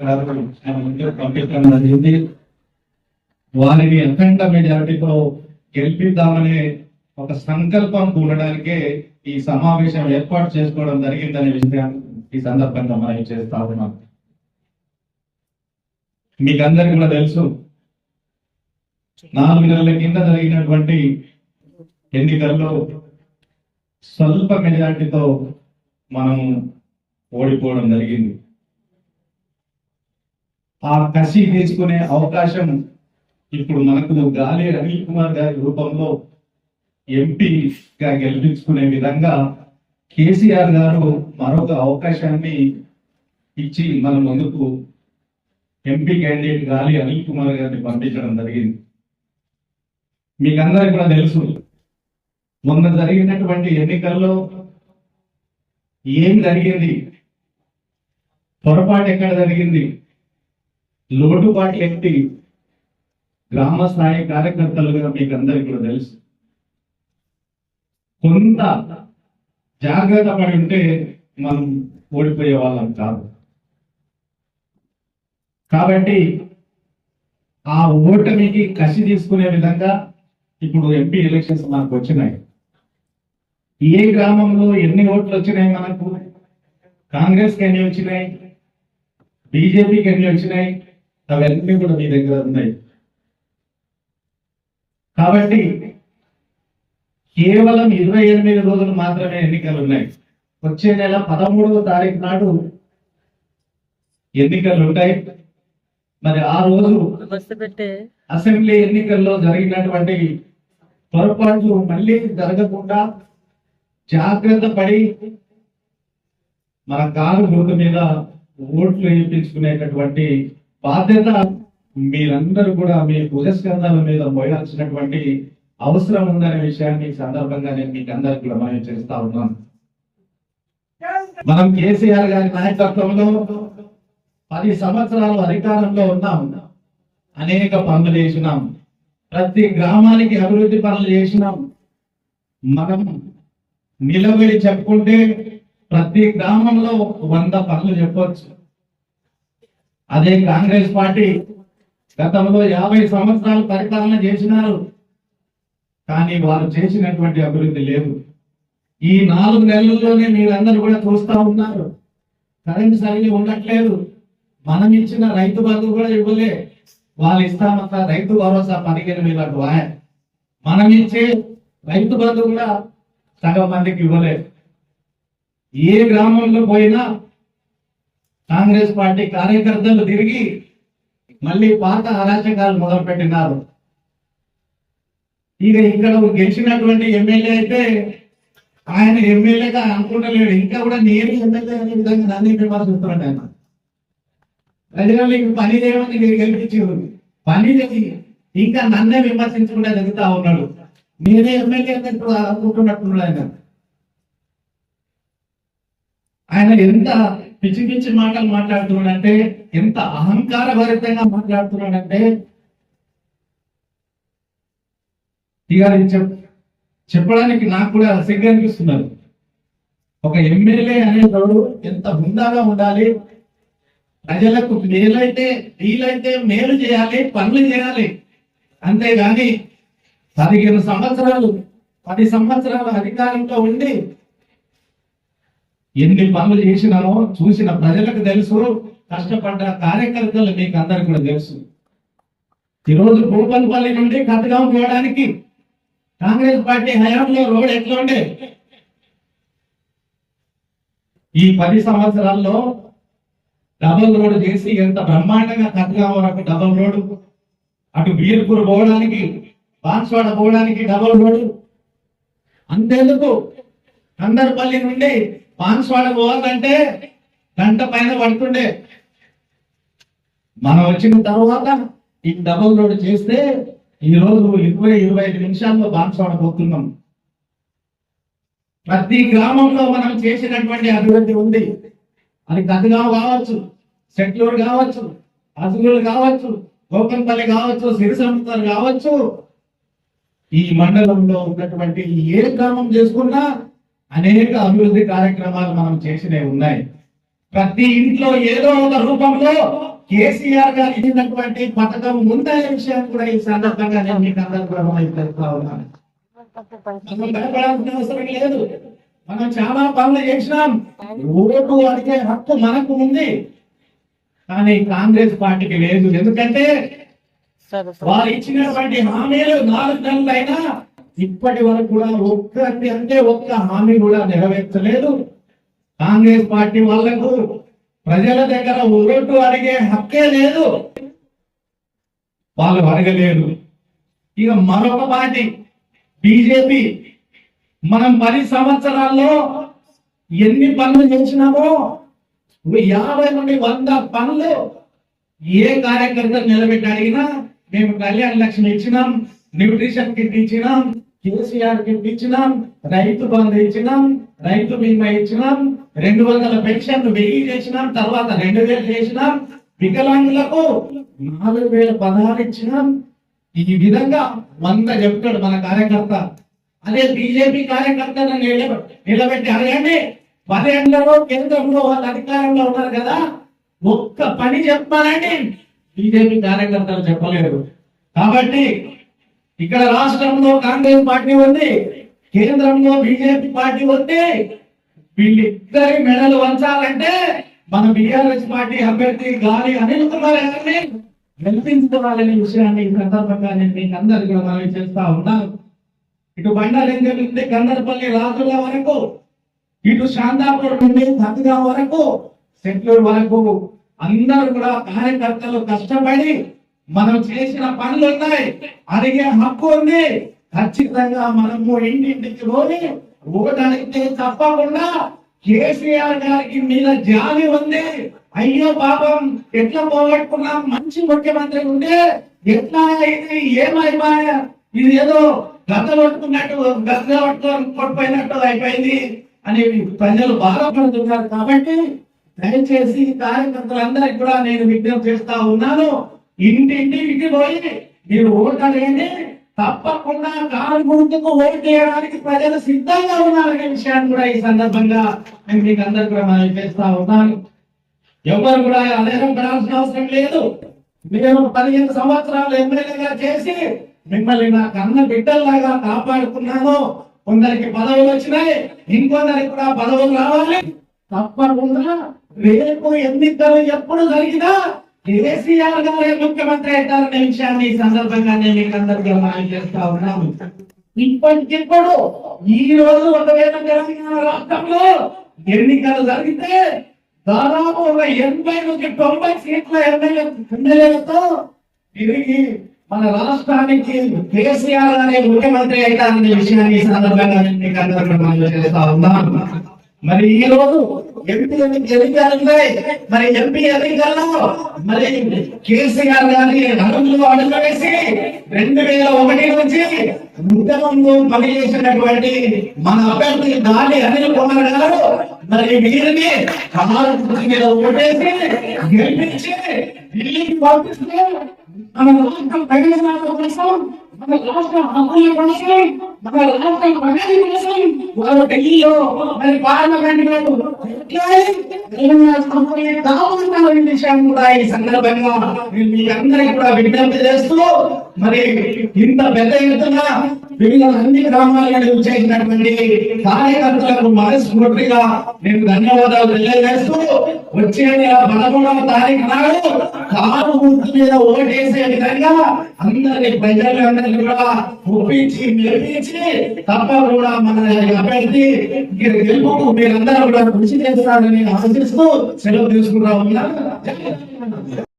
పంపించడం జరిగింది వారిని అఖండ మెజారిటీతో గెలిపిద్దామనే ఒక సంకల్పం ఉండడానికే ఈ సమావేశం ఏర్పాటు చేసుకోవడం జరిగిందనే విషయాన్ని ఈ సందర్భంగా మనం చేస్తా ఉన్నాం. మీకందరికీ కూడా తెలుసు నాలుగు నెలల కింద జరిగినటువంటి ఎన్నికల్లో స్వల్ప మెజారిటీతో మనం ఓడిపోవడం జరిగింది. ఆ కసి తీసుకునే అవకాశం ఇప్పుడు మనకు గాలి అనిల్ కుమార్ గారి రూపంలో ఎంపీగా గెలిపించుకునే విధంగా కేసీఆర్ గారు మరొక అవకాశాన్ని ఇచ్చి మన ముందుకు ఎంపీ క్యాండిడేట్ గాలి అనిల్ కుమార్ గారిని పంపించడం జరిగింది. మీకందరికి కూడా తెలుసు మొన్న జరిగినటువంటి ఎన్నికల్లో ఏం జరిగింది? పొరపాటు ఎక్కడ జరిగింది? లోటుపాటు ఏంటి గ్రామ స్థాయి కార్యకర్తలుగా మీకు అందరికీ కూడా తెలుసు. కొంత జాగ్రత్త పడి ఉంటే మనం ఓడిపోయే వాళ్ళం కాదు. కాబట్టి ఆ ఓటమికి కసి తీసుకునే విధంగా ఇప్పుడు ఎంపీ ఎలక్షన్స్ మనకు వచ్చినాయి. ఏ గ్రామంలో ఎన్ని ఓట్లు వచ్చినాయి మనకు? కాంగ్రెస్కి ఎన్ని వచ్చినాయి? బీజేపీకి ఎన్ని వచ్చినాయి? అవన్నీ కూడా మీ దగ్గర ఉన్నాయి. కాబట్టి కేవలం ఇరవై ఎనిమిది రోజులు మాత్రమే ఎన్నికలు ఉన్నాయి. వచ్చే నెల పదమూడవ తారీఖు నాడు ఎన్నికలు ఉంటాయి. మరి ఆ రోజు అసెంబ్లీ ఎన్నికల్లో జరిగినటువంటి పొరపాట్లు మళ్ళీ జరగకుండా జాగ్రత్త పడి మన కారు గుర్తు మీద ఓట్లు వేయించుకునేటటువంటి బాధ్యత మీరందరూ కూడా మీ భుజస్కంధాల మీద మోయాల్సినటువంటి అవసరం ఉందనే విషయాన్ని సందర్భంగా నేను మీకు అందరికి మనం చేస్తా ఉన్నాను మనం కేసీఆర్ గారి నాయకత్వంలో పది సంవత్సరాలు అధికారంలో ఉన్నాం. అనేక పనులు చేసినాం. ప్రతి గ్రామానికి అభివృద్ధి పనులు చేసినాం. మనం నిలబడి చెప్పుకుంటే ప్రతి గ్రామంలో వంద పనులు చెప్పవచ్చు అదే కాంగ్రెస్ పార్టీ గతంలో యాభై సంవత్సరాలు పరిపాలన చేసినారు. కానీ వారు చేసినటువంటి అభివృద్ధి లేదు. ఈ నాలుగు నెలల్లోనే మీరందరూ కూడా చూస్తా ఉన్నారు. కరెంట్ సరిగ్గా ఉండట్లేదు. మనం ఇచ్చిన రైతు బంధు కూడా ఇవ్వలే. వాళ్ళు ఇస్తామంత రైతు భరోసా పదిహేను వేల రూపాయ. మనం ఇచ్చే రైతు బంధు కూడా సగం మందికి ఇవ్వలేదు. ఏ గ్రామంలో పోయినా కాంగ్రెస్ పార్టీ కార్యకర్తలు తిరిగి మళ్ళీ పాత అరాచకాలు మొదలు పెట్టినారు ఇక ఇక్కడ గెలిచినటువంటి ఎమ్మెల్యే అయితే ఆయన ఎమ్మెల్యేగా అనుకుంటలేడు. ఇంకా కూడా నేను ఎమ్మెల్యే అనే విధంగా నన్ను విమర్శిస్తున్నాడు ఆయన. ప్రజలు ఇంక పని చేయమని గెలిపించారు పని చేసి ఇంకా నన్నే విమర్శించకుండా జరుగుతా ఉన్నాడు. నేనే ఎమ్మెల్యే అన్నట్టు అనుకుంటున్నట్టున్నాడు ఆయన. ఆయన ఎంత పిచ్చి పిచ్చి మాటలు మాట్లాడుతున్నాడంటే ఎంత అహంకార భరితంగా మాట్లాడుతున్నాడంటే ఇక చెప్ చెప్పడానికి నాకు కూడా సిగ్గు అనిపిస్తున్నారు ఒక ఎమ్మెల్యే అనేటోడు ఎంత హుందాగా ఉండాలి? ప్రజలకు మేలైతే వీలైతే మేలు చేయాలి పనులు చేయాలి. అంతేగాని పదిహేను సంవత్సరాలు పది సంవత్సరాల అధికారంలో ఉండి ఎన్ని పనులు చేసినానో చూసిన ప్రజలకు తెలుసు కష్టపడ్డ కార్యకర్తలు మీకు అందరికి కూడా తెలుసు. ఈరోజు భూపన్పల్లి నుండి కథగాం పోవడానికి కాంగ్రెస్ పార్టీ హయాంలో రోడ్ ఎట్లా ఉండే? ఈ పది సంవత్సరాల్లో డబల్ రోడ్ చేసి ఎంత బ్రహ్మాండంగా కథగాం వరకు డబల్ రోడ్ అటు బీర్పూర్ పోవడానికి బాన్స్వాడ పోవడానికి డబల్ రోడ్. అంతేందుకు? కందర్పల్లి నుండి బాన్స్వాడ పోవాలంటే గంట పైన పడుతుండే. మనం వచ్చిన తర్వాత ఈ డబల్ రోడ్ చేస్తే ఈ రోజు ఇరవై ఇరవై ఐదు నిమిషాల్లో బాన్స్వాడ పోతున్నాం. ప్రతి గ్రామంలో మనం చేసినటువంటి అభివృద్ధి ఉంది. అది గదగావ్ కావచ్చు సెట్లూరు కావచ్చు అసుగులు కావచ్చు గోపంపల్లి కావచ్చు సిరిసంతలు కావచ్చు. ఈ మండలంలో ఉన్నటువంటి ఏ గ్రామం చేసుకున్నా అనేక అభివృద్ధి కార్యక్రమాలు మనం చేసినవి ఉన్నాయి. ప్రతి ఇంట్లో ఏదో ఒక రూపంలో కేసీఆర్ గారు ఇచ్చినటువంటి పథకం ఉందనే విషయాన్ని కూడా ఈ సందర్భంగా నేను మీకు అందరూ కూడా తెలుపుతా ఉన్నాను. భయపడాల్సిన అవసరం లేదు. మనం చాలా పనులు చేసినాం. ఓటు అడిగే హక్కు మనకు ఉంది. కానీ కాంగ్రెస్ పార్టీకి లేదు. ఎందుకంటే వారు ఇచ్చినటువంటి హామీలు నాలుగు నెలలైనా ఇప్పటి వరకు కూడా ఒక్కటి అంటే ఒక్క హామీ కూడా నెరవేర్చలేదు. కాంగ్రెస్ పార్టీ వాళ్ళకు ప్రజల దగ్గర ఓటు అడిగే హక్కే లేదు. వాళ్ళు అడగలేదు. ఇక మరొక పార్టీ బీజేపీ. మనం పది సంవత్సరాల్లో ఎన్ని పనులు చేసినామో యాభై నుండి వంద పనులు ఏ కార్యకర్త నిలబెట్టి అడిగినా మేము కళ్యాణ లక్ష్మి ఇచ్చినాం. న్యూట్రిషన్ కిట్ ఇచ్చినాం కేసీఆర్ కిట్ ఇచ్చినాం రైతు బంధు ఇచ్చినాం రైతు బీమా ఇచ్చినాం రెండు వందల పెన్షన్ వెయ్యి చేసినాం తర్వాత రెండు వేలు చేసినాం వికలాంగులకు నాలుగు వేల పదహారు ఇచ్చినాం. ఈ విధంగా వంద చెప్తాడు మన కార్యకర్త. అదే బీజేపీ కార్యకర్తలను నిలబెట్టి అడగండి. పదేళ్ళలో కేంద్రంలో వాళ్ళు అధికారంలో ఉన్నారు కదా ఒక్క పని చెప్పాలండి. బీజేపీ కార్యకర్తలు చెప్పలేరు. కాబట్టి ఇక్కడ రాష్ట్రంలో కాంగ్రెస్ పార్టీ ఉంది కేంద్రంలో బీజేపీ పార్టీ ఉంది. వీళ్ళిద్దరి మెడలు వంచాలంటే మన బీఆర్ఎస్ పార్టీ అభ్యర్థి గాలి అనిల్ కుమార్ గారిని గెలిపించుకోవాలనే విషయాన్ని ఈ సందర్భంగా నేను మీకు అందరికీ కూడా మనవి చేస్తా ఉన్నాను ఇటు బండారేం జరిగింది గందరపల్లి రాజుల వరకు ఇటు శాంతాపూర్ నుండి దత్గా వరకు సెంట్లూరు వరకు అందరూ కూడా కార్యకర్తలు కష్టపడి మనం చేసిన పనులు ఉన్నాయి. అడిగే హక్కు ఉంది. ఖచ్చితంగా మనము ఇంటింటికి పోయి ఓటడిగితే తప్పకుండా కేసీఆర్ గారికి మీద జాలి ఉంది. అయ్యో పాపం ఎట్లా పోగొట్టుకున్నాం? మంచి ముఖ్యమంత్రి ఉంటే ఎట్లా ఇది ఏమైపోయా? ఇది ఏదో గద్ద పట్టుకున్నట్టు గద్ద పట్టుకొని అయిపోయింది అని ప్రజలు బాధపడుతున్నారు. కాబట్టి దయచేసి కార్యకర్తలందరికీ కూడా నేను విజ్ఞప్తి చేస్తా ఉన్నాను. ఇంటింటికి పోయి మీరు ఓటలేని తప్పకుండా కారు గుర్తుకు ఓటు చేయడానికి ప్రజలు సిద్ధంగా ఉన్నారనే విషయాన్ని కూడా ఈ సందర్భంగా నేను మీకు అందరికీ కూడా మనం చేస్తా ఉన్నాను. ఎవరు కూడా అలేరం పడాల్సిన అవసరం లేదు. నేను పదిహేను సంవత్సరాలు ఎమ్మెల్యేగా చేసి మిమ్మల్ని నా కన్న బిడ్డల్లాగా కాపాడుకున్నాను. కొందరికి పదవులు వచ్చినాయి ఇంకొందరికి కూడా పదవులు రావాలి. తప్పకుండా రేపు ఎన్నికలు ఎప్పుడు జరిగినా కేసీఆర్ గారే ముఖ్యమంత్రి అవుతారనే విషయాన్ని ఈ సందర్భంగా నేను మీకు అందరికీ మనం చేస్తా ఉన్నాము ఇప్పటికిప్పుడు ఈ రోజు ఒకవేళ తెలంగాణ రాష్ట్రంలో ఎన్నికలు జరిగితే దాదాపు ఒక ఎనభై నుంచి తొంభై సీట్ల ఎమ్మెల్యే ఎమ్మెల్యేలతో తిరిగి మన రాష్ట్రానికి కేసీఆర్ అనే ముఖ్యమంత్రి అవుతారనే విషయాన్ని ఈ సందర్భంగా నేను మీకు అందరికీ మనం చేస్తా ఉన్నాను. మరి ఈ రోజు ఎంపీ ఎన్నికలున్నాయి మరి ఎంపీ ఎన్నికల్లో మరి కేసీఆర్ గారి అడుగులు అడుగు వేసి రెండు వేల ఒకటి నుంచి ఉద్యమంలో పనిచేసినటువంటి మన అభ్యర్థి గాలి అనిల్ కుమార్ గారు మరి వీరిని కమాల మీద ఓటేసి గెలిపించి ఢిల్లీకి పంపిస్తే మన రాష్ట్రం ప్రయోజనాల కోసం మన రాష్ట్ర హక్కుల కోసం మన రాష్ట్ర ప్రగతి కోసం వారు ఢిల్లీలో మరి పార్లమెంట్లో ఎట్లా కూడా ఈ సందర్భంగా మీ అందరికి కూడా విజ్ఞప్తి చేస్తూ మరి ఇంత పెద్ద ఎత్తున వివిధ అన్ని గ్రామాలను చేసినటువంటి కార్యకర్తలకు మనస్ఫూర్తిగా నేను ధన్యవాదాలు తెలియజేస్తూ వచ్చే నెల పదమూడవ తారీఖు నాడు కారు గుర్తు మీద ఓటేసే విధంగా అందరి ప్రజలందరినీ కూడా ఒప్పించి మెప్పించి తప్ప కూడా మన అభ్యర్థి గెలుపుకు మీరందరూ కూడా కృషి చేస్తారని ఆశిస్తూ సెలవు తీసుకుంటా ఉన్నారు